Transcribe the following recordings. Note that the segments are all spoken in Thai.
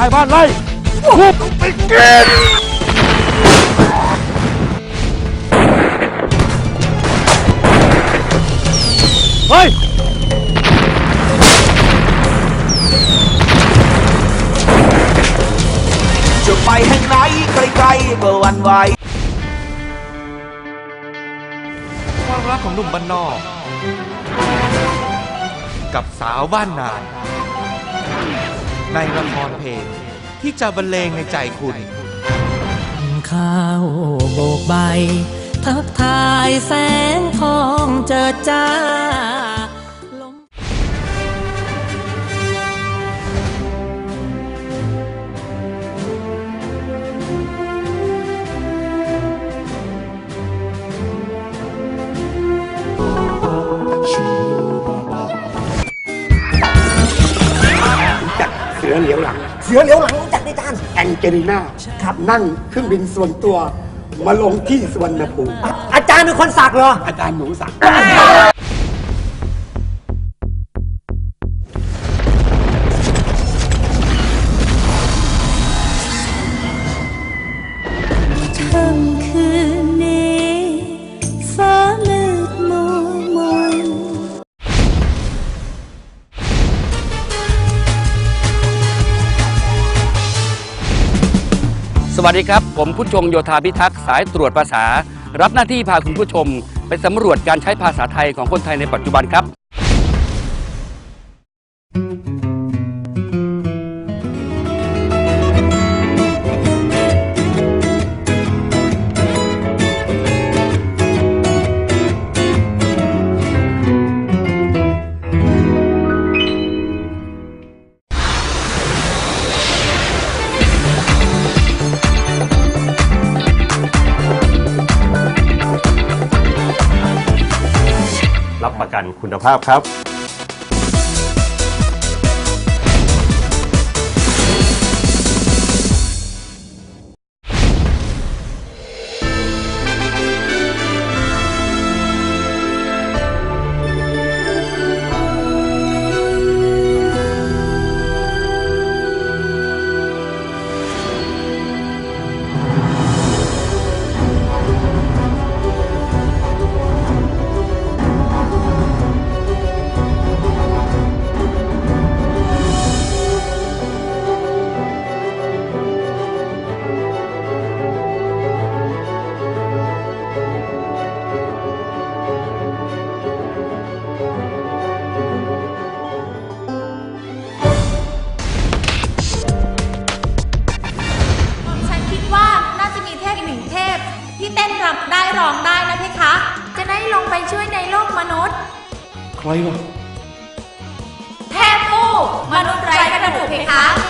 ายบ้านไล่ทุบไปกินเฮ้ยจะไปแห่งไหนใกล้ๆก็หวันไหวความรักของหนุ่มบ้านนอก กับสาวบ้านนาน ในละครเพลงที่จะบรรเลงในใจคุณ ข้าวโบกใบ ทักทายแสงทองเจิดจ้า อเหลียวหลัง เสือเหลียวหลังรู้จักได้จานแองเจลิน่าครับนั่งเครื่องบินส่วนตัว มาลงที่สวรรณภูมิอาจารย์เป็นคนสักเหรอ อาจารย์หนูสั่ง วัสดีครับ ผมผู้ชงโยธาพิทักษ์สายตรวจภาษา รับหน้าที่พาคุณผู้ชม ไปสำรวจการใช้ภาษาไทยของคนไทยในปัจจุบันครับ รับประกันคุณภาพครับ รำได้ร้องได้นะเพคะ จะได้ลงไปช่วยในโลกมนุษย์ ใครวะ เทพผู้มนุษย์ไร้กระดูกเพคะ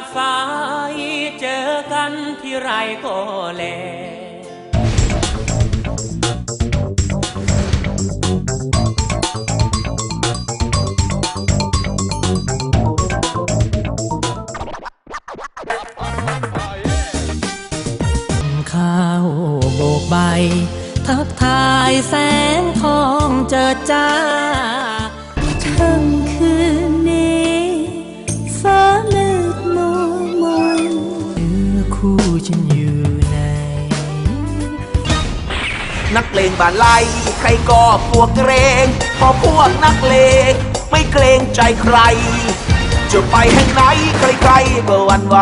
กับสายเจอกันที่ไรก็แล ข้าวโบกใบ ทักทายแสงทองเจิดจ้า เลงบาไลใครก็กลัวเกรงพอพวกนักเลงไม่เกรงใจใคร จะไปแห่งไหนใครๆก็หวันไหว